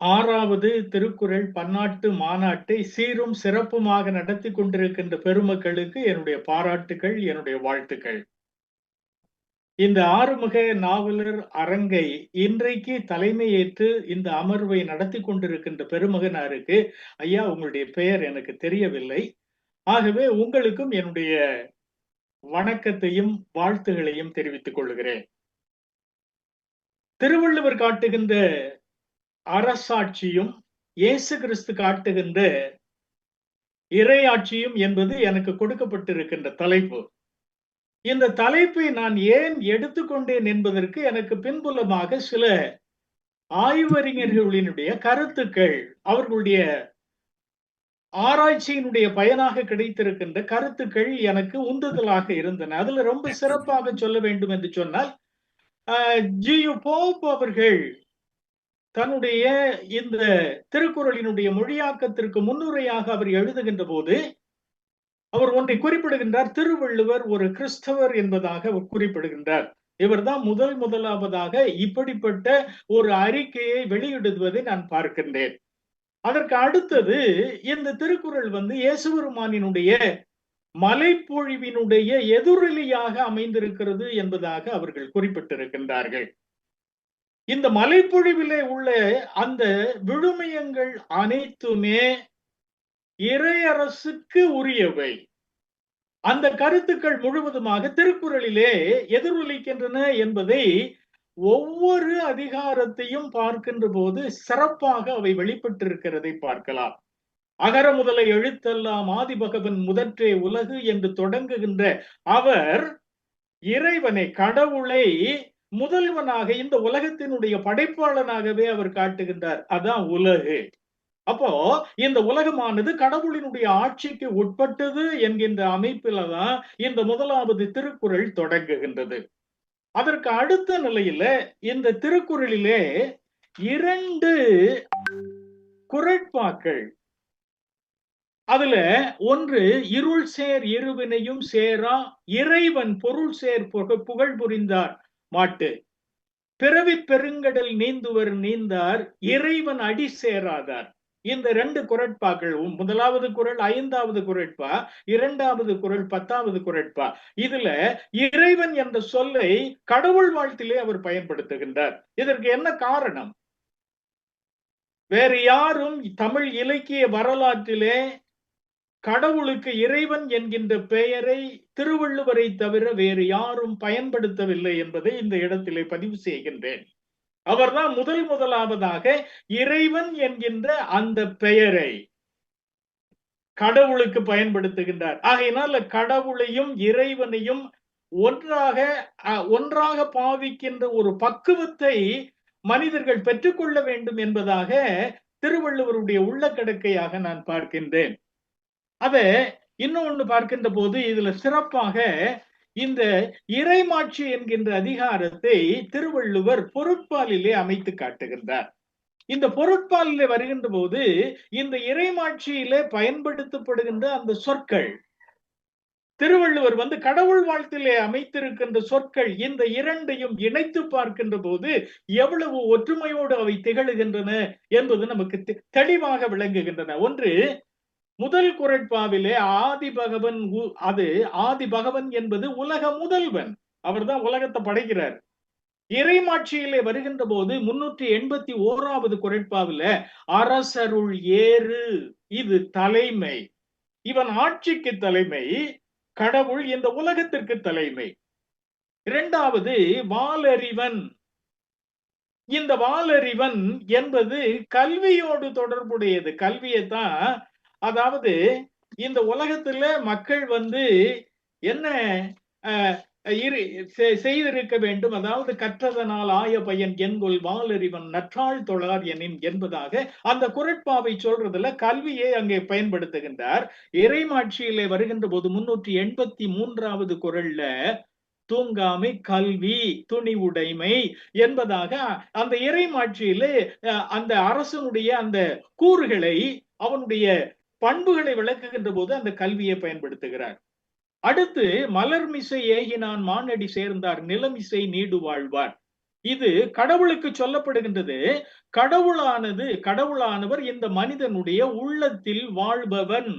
ஆறாவது திருக்குறள் பன்னாட்டு மாநாட்டை சீரும் சிறப்புமாக நடத்தி கொண்டிருக்கின்ற பெருமக்களுக்கு என்னுடைய பாராட்டுகள் என்னுடைய வாழ்த்துக்கள். இந்த ஆறுமுக நாவலர் அரங்கை இன்றைக்கு தலைமையேற்று இந்த அமர்வை நடத்தி கொண்டிருக்கின்ற பெருமகனாருக்கு ஐயா உங்களுடைய பெயர் எனக்கு தெரியவில்லை. ஆகவே உங்களுக்கும் என்னுடைய வணக்கத்தையும் வாழ்த்துகளையும் தெரிவித்துக் கொள்கிறேன். திருவள்ளுவர் காட்டுகின்ற அரசாட்சியும் இயேசு கிறிஸ்து காட்டுகின்ற இறையாட்சியும் என்பது எனக்கு கொடுக்கப்பட்டிருக்கின்ற தலைப்பு. இந்த தலைப்பை நான் ஏன் எடுத்துக்கொண்டேன் என்பதற்கு எனக்கு பின்புலமாக சில ஆய்வறிஞர்களினுடைய கருத்துக்கள் அவர்களுடைய ஆராய்ச்சியினுடைய பயனாக கிடைத்திருக்கின்ற கருத்துக்கள் எனக்கு உந்துதலாக இருந்தன. அதுல ரொம்ப சிறப்பாக சொல்ல வேண்டும் என்று சொன்னால் ஜியு போப் அவர்கள் தன்னுடைய இந்த திருக்குறளினுடைய மொழியாக்கத்திற்கு முன்னுரையாக அவர் எழுதுகின்ற போது அவர் ஒன்றை குறிப்பிடுகின்றார் திருவள்ளுவர் ஒரு கிறிஸ்தவர் என்பதாக அவர் குறிப்பிடுகின்றார். இவர்தான் முதல் முதலாவதாக இப்படிப்பட்ட ஒரு அறிக்கையை வெளியிடுவதை நான் பார்க்கின்றேன். அதற்கு அடுத்தது இந்த திருக்குறள் வந்து இயேசுபெருமானினுடைய மலைப்பொழிவினுடைய எதிரொலியாக அமைந்திருக்கிறது என்பதாக அவர்கள் குறிப்பிட்டிருக்கின்றார்கள். இந்த மலைப்பொழிவிலே உள்ள அந்த விழுமியங்கள் அனைத்துமே இறையரசுக்கு உரியவை. அந்த கருத்துக்கள் முழுவதுமாக திருக்குறளிலே எதிரொலிக்கின்றன என்பதை ஒவ்வொரு அதிகாரத்தையும் பார்க்கின்ற போது சிறப்பாக அவை வெளிப்பட்டிருக்கிறதை பார்க்கலாம். அகர முதல எழுத்தெல்லாம் ஆதிபகவன் முதற்றே உலகு என்று தொடங்குகின்ற அவர் இறைவனை கடவுளை முதல்வனாக இந்த உலகத்தினுடைய படைப்பாளனாகவே அவர் காட்டுகின்றார். அதான் உலகு. அப்போ இந்த உலகமானது கடவுளினுடைய ஆட்சிக்கு உட்பட்டது என்கின்ற அமைப்பில தான் இந்த முதலாவது திருக்குறள் தொடங்குகின்றது. அதற்கு அடுத்த நிலையில இந்த திருக்குறளிலே இரண்டு குரட்பாக்கள். அதுல ஒன்று இருள் சேர் இருவினையும் சேரா இறைவன் பொருள் சேர் புகழ் புரிந்தார். மாட்டு. பிறவி பெருங்கடல் நீந்துவர் நீந்தார் இறைவன் அடி சேராதார். இந்த ரெண்டு குரட்பாக்கள் முதலாவது குரல் ஐந்தாவது குரட்பா இரண்டாவது குரல் பத்தாவது குரட்பா இதுல இறைவன் என்ற சொல்லை கடவுள் வாழ்த்திலே அவர் பயன்படுத்துகின்றார். இதற்கு என்ன காரணம்? வேறு யாரும் தமிழ் இலக்கிய வரலாற்றிலே கடவுளுக்கு இறைவன் என்கின்ற பெயரை திருவள்ளுவரை தவிர வேறு யாரும் பயன்படுத்தவில்லை என்பதை இந்த இடத்திலே பதிவு செய்கின்றேன். அவர்தான் முதல் முதலாவதாக இறைவன் என்கின்ற அந்த பெயரை கடவுளுக்கு பயன்படுத்துகின்றார். ஆகையினால் கடவுளையும் இறைவனையும் ஒன்றாக ஒன்றாக பாவிக்கின்ற ஒரு பக்குவத்தை மனிதர்கள் பெற்றுக்கொள்ள வேண்டும் என்பதாக திருவள்ளுவருடைய உள்ள கடக்கையாக நான் பார்க்கின்றேன். அத இன்னொன்று பார்க்கின்ற போது இதுல சிறப்பாக இந்த இறைமாட்சி என்கின்ற அதிகாரத்தை திருவள்ளுவர் பொருட்பாலிலே அமைத்து காட்டுகின்றார். இந்த பொருட்பாலிலே வருகின்ற போது இந்த இறைமாட்சியிலே பயன்படுத்தப்படுகின்ற அந்த சொற்கள் திருவள்ளுவர் வந்து கடவுள் வாழ்த்திலே அமைத்திருக்கின்ற சொற்கள் இந்த இரண்டையும் இணைத்து பார்க்கின்ற போது எவ்வளவு ஒற்றுமையோடு அவை திகழுகின்றன என்பது நமக்கு தெளிவாக விளங்குகின்றன. ஒன்று முதல் குரட்பாவிலே ஆதி பகவன் அது ஆதி பகவன் என்பது உலக முதல்வன் அவர்தான் உலகத்தை படைக்கிறார். இறைமாட்சியிலே வருகின்ற போது முன்னூற்றி எண்பத்தி ஓராவது குரட்பாவில அரசருள் ஏறு இது தலைமை. இவன் ஆட்சிக்கு தலைமை கடவுள் இந்த உலகத்திற்கு தலைமை. இரண்டாவது வாலறிவன். இந்த வாலறிவன் என்பது கல்வியோடு தொடர்புடையது. கல்வியை தான் அதாவது இந்த உலகத்துல மக்கள் வந்து என்ன செய்திருக்க வேண்டும். அதாவது கற்றதனால் ஆய பையன் என்கொள் வாலறிவன் நற்றாள் தொழார் எனின் என்பதாக அந்த குரட்பாவை சொல்றதுல கல்வியை அங்கே பயன்படுத்துகின்றார். இறைமாட்சியிலே வருகின்ற போது முன்னூற்றி எண்பத்தி மூன்றாவது குரல்ல தூங்காமை கல்வி துணி உடைமை என்பதாக அந்த இறைமாட்சியிலே அந்த அரசனுடைய அந்த கூறுகளை அவனுடைய பண்புகளை விளக்குகின்ற போது அந்த கல்வியை பயன்படுத்துகிறார். அடுத்து மலர்மிசை ஏகினான் மானடி சேர்ந்தார் நிலமிசை நீடு வாழ்வார். இது கடவுளுக்கு சொல்லப்படுகின்றது. கடவுளானது கடவுளானவர் இந்த மனிதனுடைய உள்ளத்தில் வாழ்பவன்.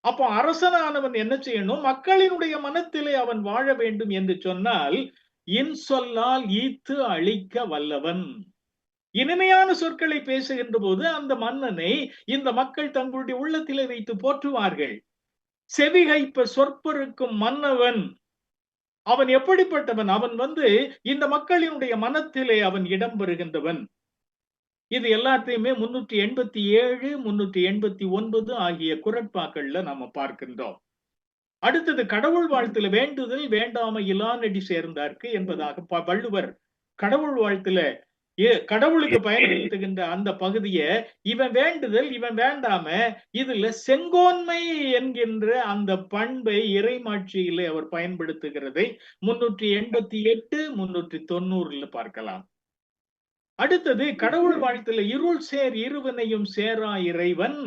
அப்போ அரசனானவன் என்ன செய்யணும்? மக்களினுடைய மனத்திலே அவன் வாழ வேண்டும் என்று சொன்னால் இன்சொல்லால் ஈத்து அழிக்க வல்லவன். இனிமையான சொற்களை பேசுகின்ற போது அந்த மன்னனை இந்த மக்கள் தங்களுடைய உள்ளத்திலே வைத்து போற்றுவார்கள். செவிகைப்ப சொற்பொருக்கும் மன்னவன். அவன் எப்படிப்பட்டவன்? அவன் வந்து இந்த மக்களினுடைய மனத்திலே அவன் இடம் பெறுகின்றவன். இது எல்லாத்தையுமே முன்னூற்றி எண்பத்தி ஏழு முன்னூற்றி எண்பத்தி ஒன்பது ஆகிய குரட்பாக்கள்ல நம்ம பார்க்கின்றோம். அடுத்தது கடவுள் வாழ்த்துல வேண்டுதல் வேண்டாமை இலானடி சேர்ந்தார்க்கு என்பதாக ப- வள்ளுவர் கடவுள் வாழ்த்துல கடவுளுக்கு பயன்படுத்துகின்ற அந்த பகுதியை இவன் வேண்டுதல் இவன் வேண்டாம இதுல செங்கோன்மை என்கின்ற அந்த பண்பை இறைமாட்சியிலே அவர் பயன்படுத்துகிறதை முன்னூற்றி எண்பத்தி எட்டு முன்னூற்றி தொண்ணூறுல பார்க்கலாம். அடுத்தது கடவுள் வாழ்த்துல இருள் சேர் இருவனையும் சேரா இறைவன்.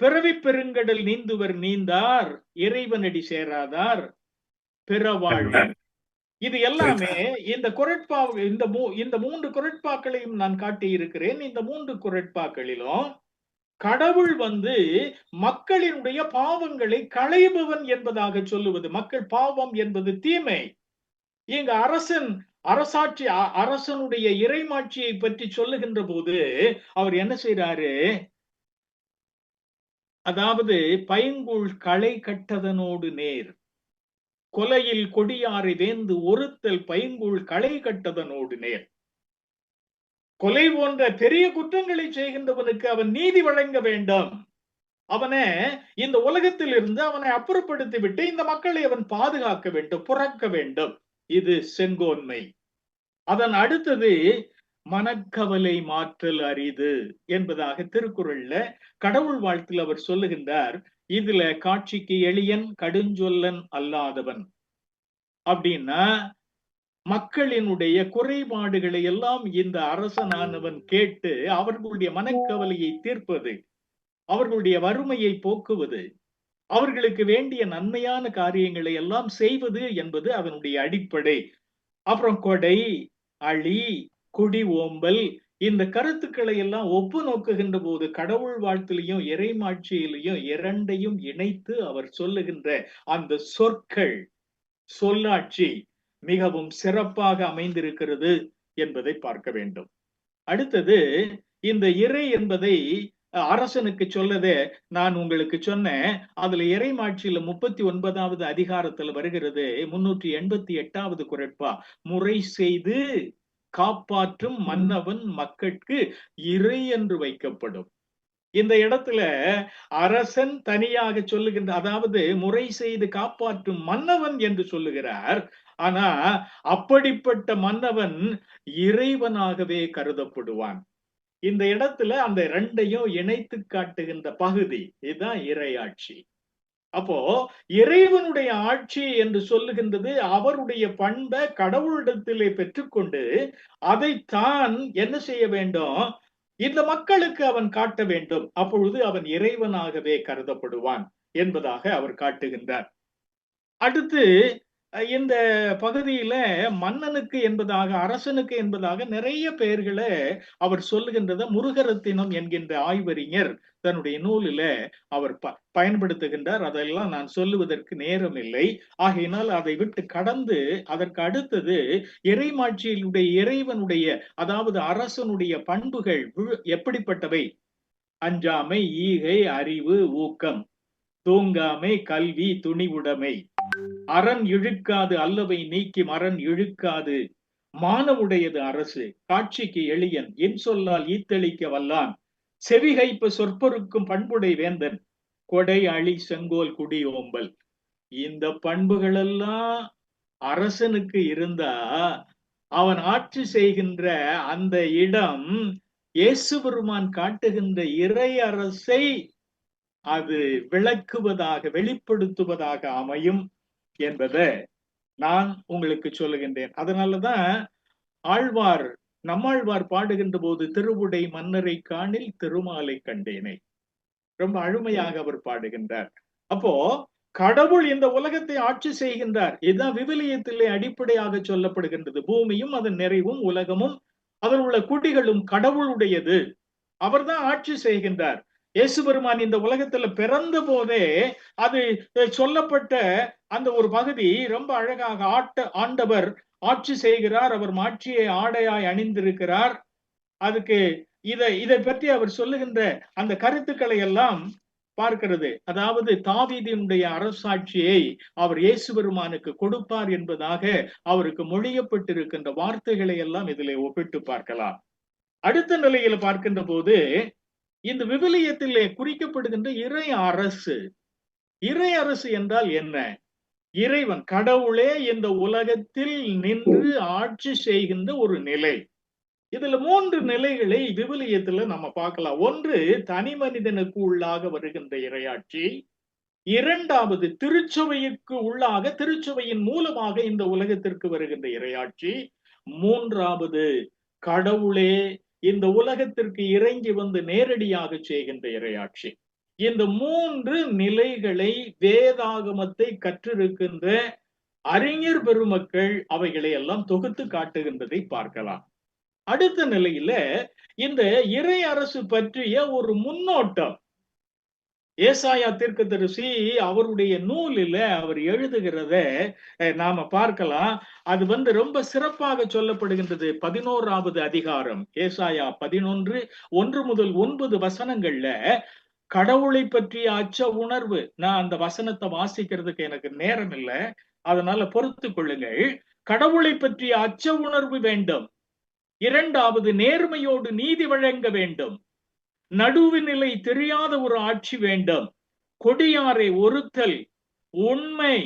பிறவி பெருங்கடல் நீந்துவர் நீந்தார் இறைவனடி சேராதார். பிறவாழ்வர் இது எல்லாமே இந்த குரட்பா இந்த மூ இந்த மூன்று குரட்பாக்களையும் நான் காட்டி இருக்கிறேன் இந்த மூன்று குரட்பாக்களிலும் கடவுள் வந்து மக்களினுடைய பாவங்களை களைபவன் என்பதாக சொல்லுவது. மக்கள் பாவம் என்பது தீமை. இங்க அரசன் அரசாட்சி அரசனுடைய இறைமாட்சியை பற்றி சொல்லுகின்ற போது அவர் என்ன செய்றாரு? அதாவது பைங்கூழ் களை கட்டதனோடு நேர். கொலையில் கொடியாரை வேந்து ஒருத்தல் பைங்குள் களை கட்டதனோடு நேர் கொலை போன்ற பெரிய குற்றங்களை செய்கின்றவனுக்கு அவன் நீதி வழங்க வேண்டும். அவனை இந்த உலகத்தில் இருந்து அவனை அப்புறப்படுத்தி விட்டு இந்த மக்களை அவன் பாதுகாக்க வேண்டும் புறக்க வேண்டும். இது செங்கோன்மை. அதன் அடுத்தது மனக்கவலை மாற்றல் அரிது என்பதாக திருக்குறள்ல கடவுள் வாழ்த்தில் அவர் சொல்லுகின்றார் இதுல காட்சிக்கு எளியன் கடுஞ்சொல்லன் அல்லாதவன். அப்படின்னா மக்களினுடைய குறைபாடுகளை எல்லாம் இந்த அரசனானவன் கேட்டு அவர்களுடைய மனக்கவலையை தீர்ப்பது அவர்களுடைய வறுமையை போக்குவது அவர்களுக்கு வேண்டிய நன்மையான காரியங்களை எல்லாம் செய்வது என்பது அவனுடைய அடிப்படை. அப்புறம் கொடை அழி குடி ஓம்பல் இந்த கருத்துக்களை எல்லாம் ஒப்பு நோக்குகின்ற போது கடவுள் வாழ்த்திலையும் இறைமாட்சியிலையும் இரண்டையும் இணைத்து அவர் சொல்லுகின்ற அந்த சொற்கள் சொல்லாட்சி மிகவும் சிறப்பாக அமைந்திருக்கிறது என்பதை பார்க்க வேண்டும். அடுத்தது இந்த இறை என்பதை அரசனுக்கு சொல்லதே நான் உங்களுக்கு சொன்னேன் அதுல இறைமாட்சியில முப்பத்தி ஒன்பதாவது அதிகாரத்துல வருகிறது முன்னூற்றி எண்பத்தி எட்டாவது குறைப்பா முறை செய்து காப்பாற்றும் மன்னவன் மக்கட்கு இறை என்று வைக்கப்படும். இந்த இடத்துல அரசன் தனியாக சொல்லுகின்ற அதாவது முறை செய்து காப்பாற்றும் மன்னவன் என்று சொல்லுகிறார். ஆனா அப்படிப்பட்ட மன்னவன் இறைவனாகவே கருதப்படுவான். இந்த இடத்துல அந்த ரெண்டையும் இணைத்து காட்டுகின்ற பகுதி இதுதான் இறையாட்சி அப்போ இறைவனுடைய ஆட்சி என்று சொல்லுகின்றது அவருடைய பண்பை கடவுளிடத்திலே பெற்றுக்கொண்டு அதை தான் என்ன செய்ய வேண்டும்? இந்த மக்களுக்கு அவன் காட்ட வேண்டும். அப்பொழுது அவன் இறைவனாகவே கருதப்படுவான் என்பதாக அவர் காட்டுகின்றார். அடுத்து இந்த பகுதியில மன்னனுக்கு என்பதாக அரசனுக்கு என்பதாக நிறைய பெயர்களை அவர் சொல்லுகின்றத முருகரத்தினம் என்கின்ற ஆய்வறிஞர் தன்னுடைய நூலில அவர் ப பயன்படுத்துகின்றார். அதெல்லாம் நான் சொல்லுவதற்கு நேரம் இல்லை ஆகையினால் அதை விட்டு கடந்து அதற்கு அடுத்தது இறைமாட்சியினுடைய இறைவனுடைய அதாவது அரசனுடைய பண்புகள் விழு- எப்படிப்பட்டவை? அஞ்சாமை ஈகை அறிவு ஊக்கம். தூங்காமை கல்வி துணிவுடைமை. அரண் இழுக்காது அல்லவை நீக்கி மரண் இழுக்காது. மானவுடையது அரசு காட்சிக்கு எளியன் என் சொல்லால் ஈத்தளிக்க வல்லான். செவிகைப்ப சொற்பொருக்கும் பண்புடை வேந்தன் கொடை அழி செங்கோல் குடி ஓம்பல். இந்த பண்புகளெல்லாம் அரசனுக்கு இருந்தா அவன் ஆட்சி செய்கின்ற அந்த இடம் இயேசு பெருமான் காட்டுகின்ற இறை அரசை அது விளக்குவதாக வெளிப்படுத்துவதாக அமையும். என்பதை நான் உங்களுக்கு சொல்லுகின்றேன். அதனாலதான் ஆழ்வார் நம்மாழ்வார் பாடுகின்ற போது திருவுடை மன்னரை காணில் திருமாலை கண்டேனே. ரொம்ப அழுமையாக அவர் பாடுகின்றார். அப்போ கடவுள் இந்த உலகத்தை ஆட்சி செய்கின்றார். இதுதான் விவிலியத்திலே அடிப்படையாக சொல்லப்படுகின்றது. பூமியும் அதன் நிறைவும் உலகமும் அதில் உள்ள குடிகளும் கடவுளுடையது. அவர்தான் ஆட்சி செய்கின்றார். இயேசு பெருமான் இந்த உலகத்துல பிறந்த போதே அது சொல்லப்பட்ட அந்த ஒரு பகுதி ரொம்ப அழகாக ஆட்ட ஆண்டவர் ஆட்சி செய்கிறார் அவர் மாட்சியை ஆடையாய் அணிந்திருக்கிறார். அதுக்கு இதை இதை பற்றி அவர் சொல்லுகின்ற அந்த கருத்துக்களை எல்லாம் பார்க்கிறது. அதாவது தாவீதினுடைய அரசாட்சியை அவர் இயேசு பெருமானுக்கு கொடுப்பார் என்பதாக அவருக்கு மொழியப்பட்டிருக்கின்ற வார்த்தைகளை எல்லாம் இதிலே ஒப்பிட்டு பார்க்கலாம். அடுத்த நிலையில பார்க்கின்ற போது இந்த விவிலியத்திலே குறிக்கப்படுகின்ற இறை அரசு. இறை அரசு என்றால் என்ன? இறைவன் கடவுளே இந்த உலகத்தில் நின்று ஆட்சி செய்கின்ற ஒரு நிலை. இதுல மூன்று நிலைகளை விவிலியத்துல நம்ம பார்க்கலாம். ஒன்று தனி மனிதனுக்கு உள்ளாக வருகின்ற இரையாட்சி. இரண்டாவது திருச்சபைக்கு உள்ளாக திருச்சபையின் மூலமாக இந்த உலகத்திற்கு வருகின்ற இரையாட்சி. மூன்றாவது கடவுளே இந்த உலகத்திற்கு இறங்கி வந்து நேரடியாக செய்கின்ற இறையாட்சி இந்த மூன்று நிலைகளை வேதாகமத்தை கற்றிருக்கின்ற அறிஞர் பெருமக்கள் அவைகளை எல்லாம் தொகுத்து காட்டுகின்றதை பார்க்கலாம். அடுத்த நிலையில இந்த இறை அரசு பற்றிய ஒரு முன்னோட்டம் ஏசாயா தீர்க்கதரிசி அவருடைய நூலில அவர் எழுதுகிறத நாம பார்க்கலாம். அது வந்து ரொம்ப சிறப்பாக சொல்லப்படுகின்றது. பதினோராவது அதிகாரம். ஏசாயா பதினொன்று ஒன்று முதல் ஒன்பது வசனங்கள்ல கடவுளை பற்றிய அச்ச உணர்வு. நான் அந்த வசனத்தை வாசிக்கிறதுக்கு எனக்கு நேரம் இல்லை. அதனால பொறுத்து கொள்ளுங்கள். கடவுளை பற்றிய அச்ச உணர்வு வேண்டும். இரண்டாவது நேர்மையோடு நீதி வழங்க வேண்டும். நடுவு நிலை தெரியாத ஒரு ஆட்சி வேண்டும். கொடியாரை ஒருத்தல் உண்மை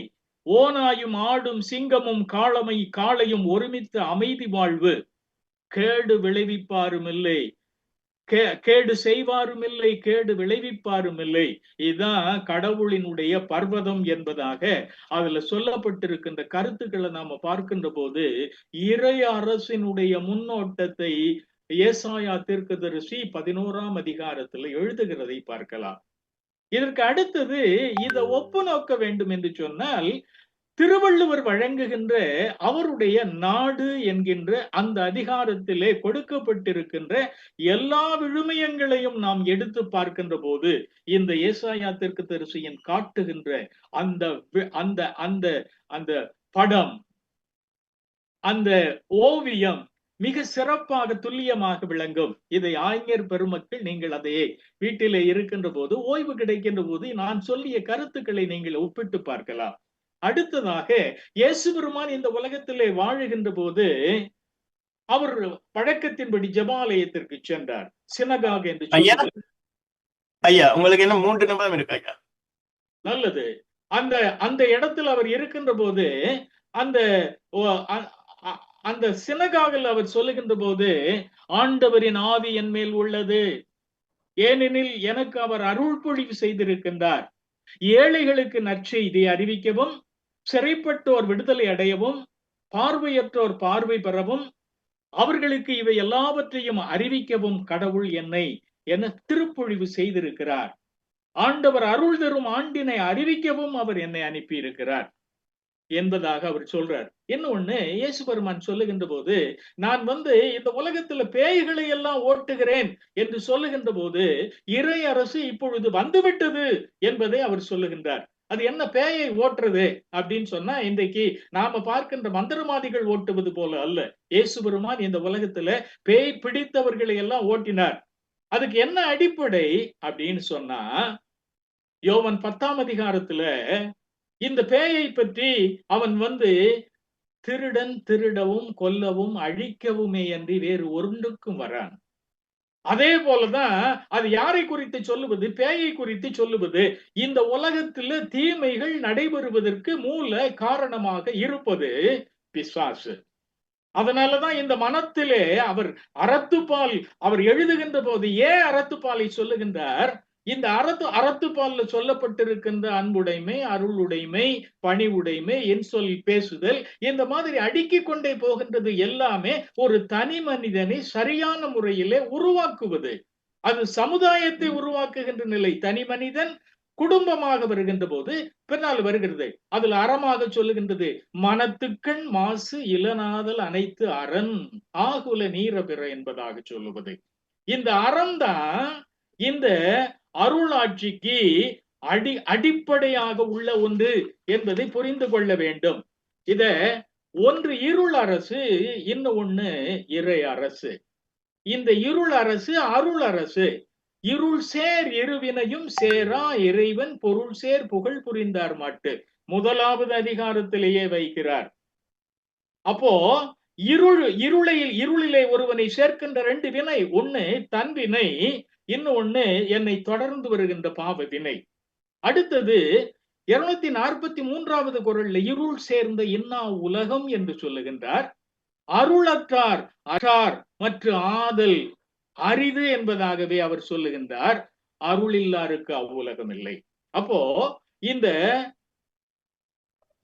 ஓனாயும் ஆடும் சிங்கமும் காளமை காளையும் ஒருமித்த அமைதி வாழ்வு. கேடு விளைவிப்பாரும் இல்லை. கேடு செய்வாரும் இல்லை கேடு விளைவிப்பாரும் இல்லை. இதுதான் கடவுளினுடைய பர்வதம் என்பதாக அதுல சொல்லப்பட்டிருக்கின்ற கருத்துக்களை நாம பார்க்கின்ற போது இறை அரசினுடைய முன்னோட்டத்தை ஏசாயா தீர்க்கதரிசி பதினோராம் அதிகாரத்துல எழுதுகிறதை பார்க்கலாம். இதற்கு அடுத்தது இதை ஒப்பு நோக்க வேண்டும் என்று சொன்னால் திருவள்ளுவர் வழங்குகின்ற அவருடைய நாடு என்கின்ற அந்த அதிகாரத்திலே கொடுக்கப்பட்டிருக்கின்ற எல்லா விழுமயங்களையும் நாம் எடுத்து பார்க்கின்ற போது இந்த ஏசாயா தெற்கு தரிசியின் காட்டுகின்ற அந்த அந்த அந்த அந்த படம் அந்த ஓவியம் மிக சிறப்பாக துல்லியமாக விளங்கும். இதை ஆய்ஞர் பெருமக்கள் நீங்கள் அதையே வீட்டிலே இருக்கின்ற போது ஓய்வு கிடைக்கின்ற போது நான் சொல்லிய கருத்துக்களை நீங்கள் ஒப்பிட்டு பார்க்கலாம். அடுத்ததாக இயேசு பெருமான் இந்த உலகத்திலே வாழுகின்ற போது அவர் பழக்கத்தின்படி ஜபாலயத்திற்கு சென்றார். சினகாக என்று ஐயா உங்களுக்கு என்ன மூன்று நிமிடம் இருக்கு ஐயா? நல்லது. அந்த அந்த இடத்தில் அவர் இருக்கின்ற போது அந்த அந்த சினகாகில் அவர் சொல்லுகின்ற போது ஆண்டவரின் ஆவி என் மேல் உள்ளது. ஏனெனில் எனக்கு அவர் அருள் பொழிவு செய்திருக்கின்றார். ஏழைகளுக்கு நற்செய்தி அறிவிக்கவும் சிறைப்பட்டோர் விடுதலை அடையவும் பார்வையற்றோர் பார்வை பெறவும் அவர்களுக்கு இவை எல்லாவற்றையும் அறிவிக்கவும் கடவுள் என்னை என திருப்பொழிவு செய்திருக்கிறார். ஆண்டவர் அருள் தரும் ஆண்டினை அறிவிக்கவும் அவர் என்னை அனுப்பி இருக்கிறார் என்பதாக அவர் சொல்றார். இன்னொன்னு இயேசு பெருமான் சொல்லுகின்ற போது நான் வந்து இந்த உலகத்துல பேய்களை எல்லாம் ஓட்டுகிறேன் என்று சொல்லுகின்ற போது இறை அரசு இப்பொழுது வந்துவிட்டது என்பதை அவர் சொல்லுகின்றார். அது என்ன பேயை ஓட்டுறது அப்படின்னு சொன்னா இன்றைக்கு நாம பார்க்கின்ற மந்திரவாதிகள் ஓட்டுவது போல அல்ல. இயேசு பெருமான் இந்த உலகத்துல பேய் பிடித்தவர்களை எல்லாம் ஓட்டினார். அதுக்கு என்ன அடிப்படை அப்படின்னு சொன்னா யோவன் பத்தாம் அதிகாரத்துல இந்த பேயை பற்றி அவன் வந்து திருடன் திருடவும் கொல்லவும் அழிக்கவுமே அன்றி வேறு ஒன்றுக்கும் வரான். அதே போலதான் அது யாரை குறித்து சொல்லுவது? பேயை குறித்து சொல்லுவது. இந்த உலகத்துல தீமைகள் நடைபெறுவதற்கு மூல காரணமாக இருப்பது பிசாசு. அதனாலதான் இந்த மனத்திலே அவர் அறத்துப்பால் அவர் எழுதுகின்ற போது ஏன் அறத்துப்பாலை சொல்லுகின்றார்? இந்த அறத்து அறத்துப்பால்ல சொல்லப்பட்டிருக்கின்ற அன்புடைமை அருளுடைமை பணிவுடைமை என் சொல் பேசுதல் இந்த மாதிரி அடுக்கி கொண்டே போகின்றது எல்லாமே ஒரு தனி மனிதனை சரியான முறையிலே உருவாக்குவது. அது சமுதாயத்தை உருவாக்குகின்ற நிலை. தனி மனிதன் குடும்பமாக வருகின்ற போது பின்னால் வருகிறது. அதில் அறமாக சொல்லுகின்றது. மனத்துக்கண் மாசு இளநாதல் அனைத்து அரண் ஆகுல நீர பிற என்பதாக சொல்லுவது. இந்த அறம் தான் இந்த அருளாட்சிக்கு அடி அடிப்படையாக உள்ள ஒன்று என்பதை புரிந்து கொள்ள வேண்டும். இத ஒன்று இருள் அரசு இன்னும் ஒண்ணு இறை அரசு. இந்த இருள் அரசு அருள் அரசு. இருள் சேர் இருவினையும் சேரா இறைவன் பொருள் சேர் புகழ் புரிந்தார் மாட்டு. முதலாவது அதிகாரத்திலேயே வைக்கிறார். அப்போ இருள் இருளையில் இருளிலே ஒருவனை சேர்க்கின்ற ரெண்டு வினை ஒண்ணு தன் வினை இன்னொன்னு என்னை தொடர்ந்து வருகின்ற பாவ வினை. அடுத்தது இருநூத்தி நாற்பத்தி மூன்றாவது குரல்ல இருள் சேர்ந்த இன்னா உலகம் என்று சொல்லுகின்றார். அருளற்றார் அறார் மற்றும் ஆதல் அரிது என்பதாகவே அவர் சொல்லுகின்றார். அருள் இல்லாருக்கு அவ்வுலகம் இல்லை அப்போ இந்த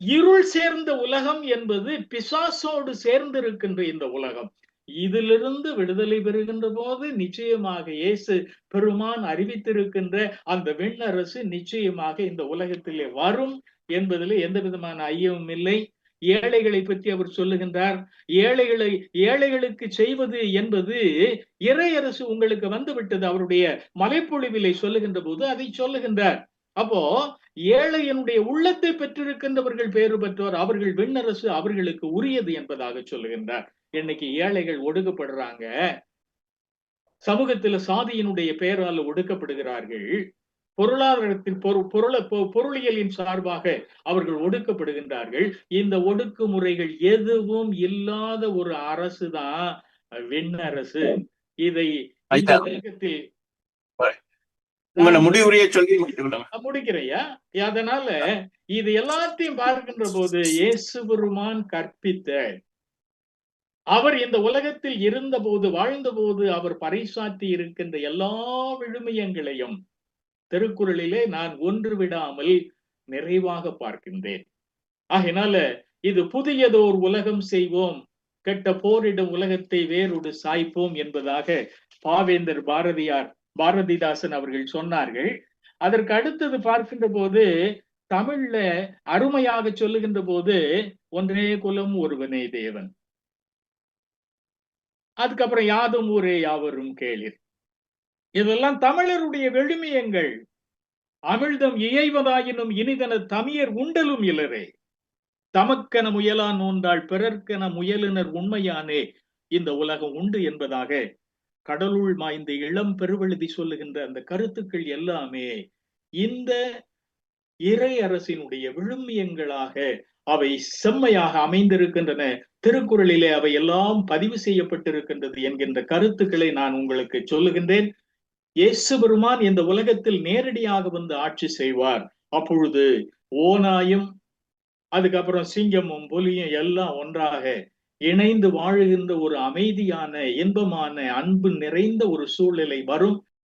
இருள் சேர்ந்த உலகம் என்பது பிசாசோடு சேர்ந்திருக்கின்ற இந்த உலகம். இதிலிருந்து விடுதலை பெறுகின்ற போது நிச்சயமாக இயேசு பெருமான் அறிவித்திருக்கின்ற அந்த விண்ணரசு நிச்சயமாக இந்த உலகத்திலே வரும் என்பதில் எந்த விதமான ஐயமும் இல்லை. ஏழைகளை பற்றி அவர் சொல்லுகின்றார் ஏழைகளை ஏழைகளுக்கு செய்வது என்பது இறையரசு உங்களுக்கு வந்துவிட்டது. அவருடைய மலைப்பொழிவிலை சொல்லுகின்ற போது அதை சொல்லுகின்றார். அப்போ ஏழையனுடைய உள்ளத்தை பெற்றிருக்கின்றவர்கள் பேறு பெற்றோர் அவர்கள் விண்ணரசு அவர்களுக்கு உரியது என்பதாக சொல்லுகின்றார். இன்னைக்கு ஏழைகள் ஒடுக்கப்படுறாங்க. சமூகத்துல சாதியினுடைய பெயரால் ஒடுக்கப்படுகிறார்கள். பொருளாதாரத்தின் பொரு பொருள பொருளியலின் சார்பாக அவர்கள் ஒடுக்கப்படுகின்றார்கள். இந்த ஒடுக்குமுறைகள் எதுவும் இல்லாத ஒரு அரசு தான் விண்ணரசு. இதை இந்த உலகத்தில் உங்களை முடிவுரையை சொல்லி முடித்துக்கொள்ளுங்க முடிக்கிறையா அதனால இது எல்லாத்தையும் பார்க்கின்ற போது இயேசு பெருமான் கற்பித்த அவர் இந்த உலகத்தில் இருந்த போது வாழ்ந்த போது அவர் பறைசாற்றி இருக்கின்ற எல்லா விழுமியங்களையும் திருக்குறளிலே நான் ஒன்று விடாமல் நிறைவாக பார்க்கின்றேன். ஆகினால இது புதியதோர் உலகம் செய்வோம் கெட்ட போரிடும் உலகத்தை வேறொடு சாய்ப்போம் என்பதாக பாவேந்தர் பாரதியார் பாரதிதாசன் அவர்கள் சொன்னார்கள். அதற்கு அடுத்தது பார்க்கின்ற போது தமிழ்ல அருமையாக சொல்லுகின்ற போது ஒன்றே குலம் ஒருவனே தேவன். அதுக்கப்புறம் யாதும் ஊரே யாவரும் கேளிர். இதெல்லாம் தமிழருடைய வெளுமியங்கள் அமிழ்தம் இயைவதாயினும் இனிதன தமியர் உண்டலும் இலரே. தமக்கென முயலான் நோன்றாள் பிறர்க்கென முயலுனர் உண்மையானே. இந்த உலகம் உண்டு என்பதாக கடலுள் மாய்ந்த இளம் பெருவெழுதி சொல்லுகின்ற அந்த கருத்துக்கள் எல்லாமே இந்த இறை அரசினுடைய விழுமியங்களாக அவை செம்மையாக அமைந்திருக்கின்றன. திருக்குறளிலே அவை எல்லாம் பதிவு செய்யப்பட்டிருக்கின்றது என்கின்ற கருத்துக்களை நான் உங்களுக்கு சொல்லுகின்றேன். இயேசு பெருமான் இந்த உலகத்தில் நேரடியாக வந்து ஆட்சி செய்வார். அப்பொழுது ஓனாயும் அதுக்கப்புறம் சிங்கமும் புலியும் எல்லாம் ஒன்றாக இணைந்து வாழுகின்ற ஒரு அமைதியான இன்பமான அன்பு நிறைந்த ஒரு சூழ்நிலை வரும்.